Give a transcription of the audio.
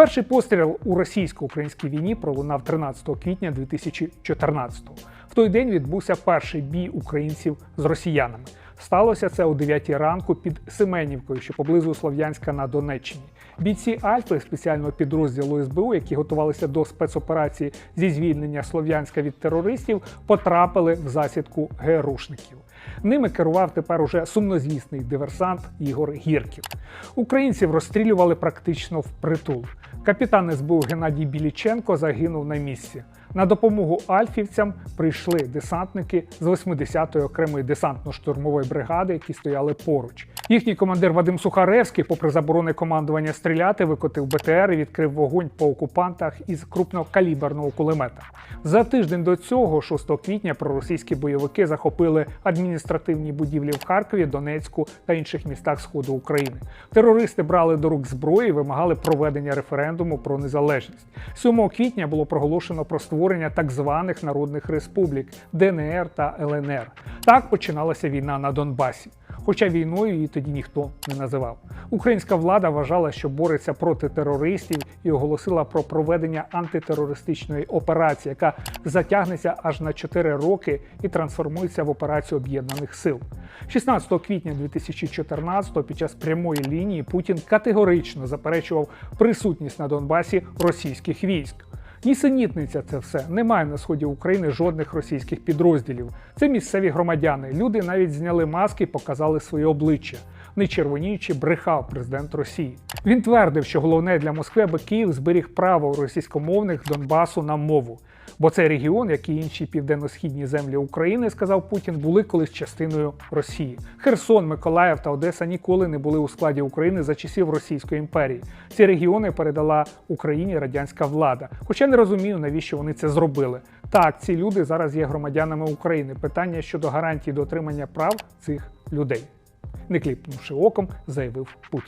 Перший постріл у російсько-українській війні пролунав 13 квітня 2014-го. В той день відбувся перший бій українців з росіянами. Сталося це о 9 ранку під Семенівкою, що поблизу Слов'янська на Донеччині. Бійці Альфи спеціального підрозділу СБУ, які готувалися до спецоперації зі звільнення Слов'янська від терористів, потрапили в засідку ГРУшників. Ними керував тепер уже сумнозвісний диверсант Ігор Гірків. Українців розстрілювали практично впритул. Капітан СБУ Геннадій Біліченко загинув на місці. На допомогу альфівцям прийшли десантники з 80-ї окремої десантно-штурмової бригади, які стояли поруч. Їхній командир Вадим Сухаревський, попри заборони командування стріляти, викотив БТР і відкрив вогонь по окупантах із крупнокаліберного кулемета. За тиждень до цього, 6 квітня, проросійські бойовики захопили адміністративні будівлі в Харкові, Донецьку та інших містах Сходу України. Терористи брали до рук зброї і вимагали проведення референдуму про незалежність. 7 квітня було проголошено про створення так званих народних республік ДНР та ЛНР. Так починалася війна на Донбасі. Хоча війною її тоді ніхто не називав. Українська влада вважала, що бореться проти терористів і оголосила про проведення антитерористичної операції, яка затягнеться аж на 4 роки і трансформується в операцію об'єднаних сил. 16 квітня 2014 під час прямої лінії Путін категорично заперечував присутність на Донбасі російських військ. Нісенітниця це все. Немає на сході України жодних російських підрозділів. Це місцеві громадяни. Люди навіть зняли маски і показали своє обличчя. Не червоніючи брехав президент Росії. Він твердив, що головне для Москви, аби Київ зберіг право російськомовних Донбасу на мову. Бо цей регіон, як і інші південно-східні землі України, сказав Путін, були колись частиною Росії. Херсон, Миколаїв та Одеса ніколи не були у складі України за часів Російської імперії. Ці регіони передала Україні радянська влада. Хоча не розумію, навіщо вони це зробили. Так, ці люди зараз є громадянами України. Питання щодо гарантії дотримання прав цих людей. Не кліпнувши оком, заявив Путін.